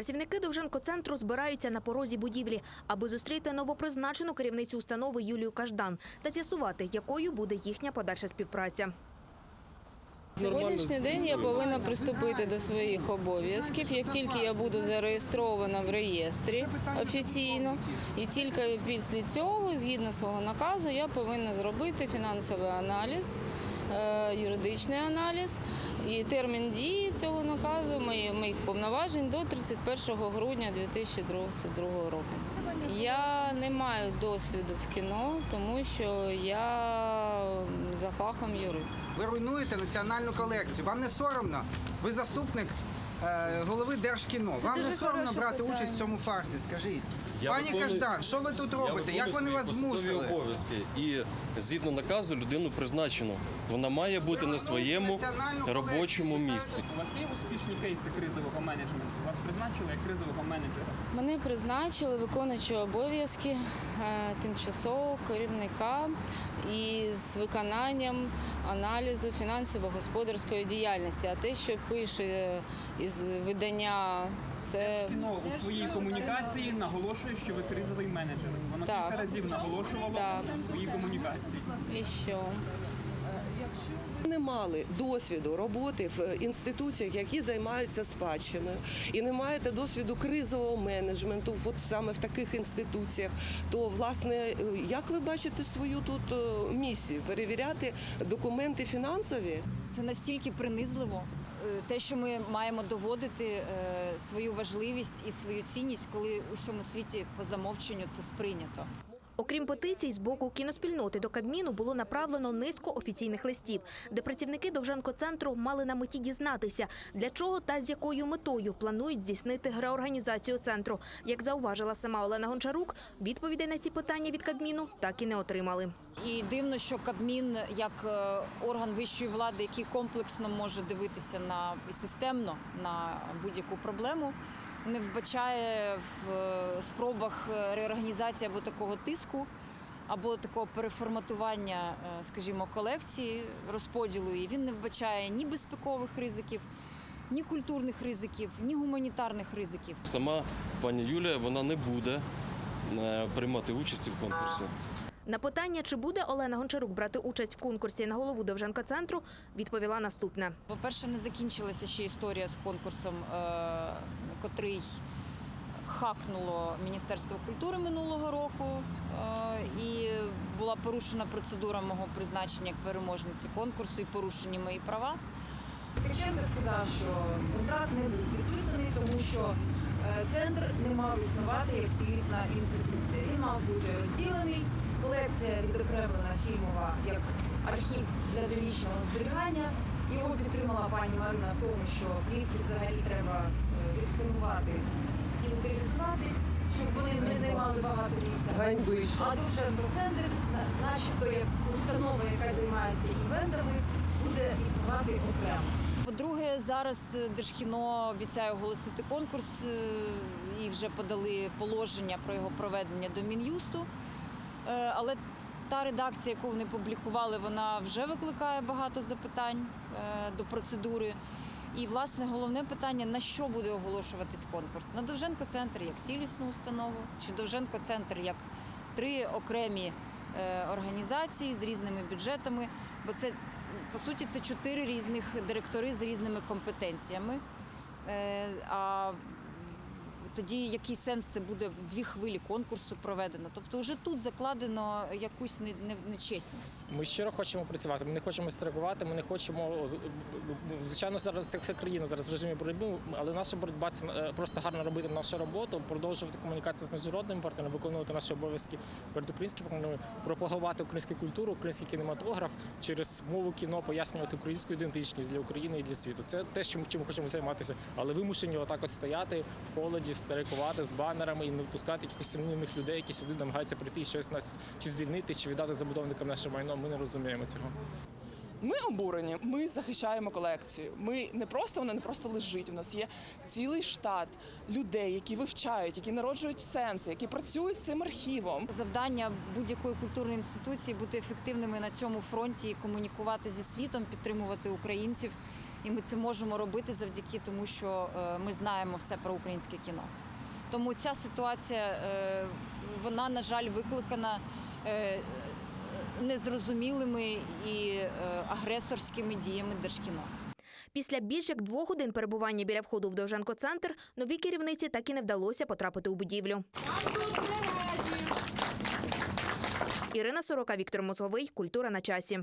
Працівники Довженко-центру збираються на порозі будівлі, аби зустріти новопризначену керівницю установи Юлію Каждан та з'ясувати, якою буде їхня подальша співпраця. Сьогоднішній день я повинна приступити до своїх обов'язків. Як тільки я буду зареєстрована в реєстрі офіційно, і тільки після цього, згідно свого наказу, я повинна зробити фінансовий аналіз, юридичний аналіз. І термін дії цього наказу, мої- моїх повноважень до 31 грудня 2022 року. Я не маю досвіду в кіно, тому що я за фахом юрист. Ви руйнуєте національну колекцію. Вам не соромно? Ви заступник е, голови Держкіно. Вам не соромно брати участь в цьому фарсі? Скажіть. Я Пані виконую- Каждан, що ви тут робите? Як вони вас свої змусили? обов'язки. І згідно наказу людину призначено. Вона має бути на своєму Національну робочому місці. У вас є успішні кейси кризового менеджменту? Вас призначили як кризового менеджера? Мене призначили виконуючи обов'язки е, тимчасового керівника із виконанням аналізу фінансово-господарської діяльності. А те, що пише із видання, це Кіно у своїй комунікації наголошує, що ви кризовий менеджер. Вона Так. кілька разів наголошувала Так. у своїй комунікації. і що? не мали досвіду роботи в інституціях, які займаються спадщиною, і не маєте досвіду кризового менеджменту, от саме в таких інституціях, то власне як ви бачите свою тут е, місію перевіряти документи фінансові? Це настільки принизливо. Те, що ми маємо доводити е, свою важливість і свою цінність, коли у всьому світі по замовченню це сприйнято. Окрім петицій, з боку кіноспільноти до Кабміну було направлено низку офіційних листів, де працівники Довженко-центру мали на меті дізнатися, для чого та з якою метою планують здійснити реорганізацію центру. Як зауважила сама Олена Гончарук, відповідей на ці питання від Кабміну так і не отримали. І дивно, що Кабмін, як е, орган вищої влади, який комплексно може дивитися на системно на будь-яку проблему, не вбачає в е, спробах е, реорганізації або такого тиску, або такого переформатування, е, скажімо, колекції, розподілу її. Він не вбачає ні безпекових ризиків, ні культурних ризиків, ні гуманітарних ризиків. Сама пані Юлія вона не буде е, приймати участі в конкурсі. На питання, чи буде Олена Гончарук брати участь в конкурсі на голову Довженко-центру, відповіла наступне. По-перше, не закінчилася ще історія з конкурсом, е, котрий хакнуло Міністерство культури минулого року, е, і була порушена процедура мого призначення як переможниці конкурсу і порушені мої права. Ткаченко сказав, що контракт не був підписаний, тому що е, центр не мав існувати як цілісна інституція. Він мав бути розділений. Колекція відокремлена фільмова як архів для довічного зберігання. Його підтримала пані Марина в тому, що плівки взагалі треба е, відсканувати утилізувати, щоб вони не займали багато місця. Ганьбище. А Довженко центр, начебто як установа, яка займається івентами, буде існувати окремо. По-друге, зараз е, Держкіно обіцяє оголосити конкурс е, і вже подали положення про його проведення до Мін'юсту. Е, Але та редакція, яку вони публікували, вона вже викликає багато запитань до процедури. І, власне, головне питання: на що буде оголошуватись конкурс? На Довженко-центр як цілісну установу, чи Довженко-центр як три окремі е, організації з різними бюджетами, бо це по суті це чотири різних директори з різними компетенціями. Е, А тоді який сенс це буде дві хвилі конкурсу проведено? Тобто, вже тут закладено якусь не- не- нечесність. Ми щиро хочемо працювати. Ми не хочемо страйкувати. Ми не хочемо звичайно зараз це вся країна зараз в режимі боротьби, але наша боротьба це е, просто гарно робити нашу роботу, продовжувати комунікацію з міжнародними партнерами, виконувати наші обов'язки перед українськими партнерами, пропагувати українську культуру, український кінематограф через мову кіно, пояснювати українську ідентичність для України і для світу. Це те, чим ми хочемо займатися, але вимушені отак от стояти в холоді, страйкувати з банерами і не впускати якихось сумнівних людей, які сюди намагаються прийти і щось нас чи звільнити, чи віддати забудовникам наше майно. Ми не розуміємо цього. Ми обурені, ми захищаємо колекцію. Ми не просто вона не просто лежить. У нас є цілий штат людей, які вивчають, які народжують сенси, які працюють з цим архівом. Завдання будь-якої культурної інституції бути ефективними на цьому фронті, комунікувати зі світом, підтримувати українців І ми це можемо робити завдяки тому, що е, ми знаємо все про українське кіно. Тому ця ситуація, е, вона, на жаль, викликана е, незрозумілими і агресорськими діями Держкіно. Після більш як двох годин перебування біля входу в Довженко-центр новій керівниці так і не вдалося потрапити у будівлю. Ірина Сорока, Віктор Мозговий. Культура на часі.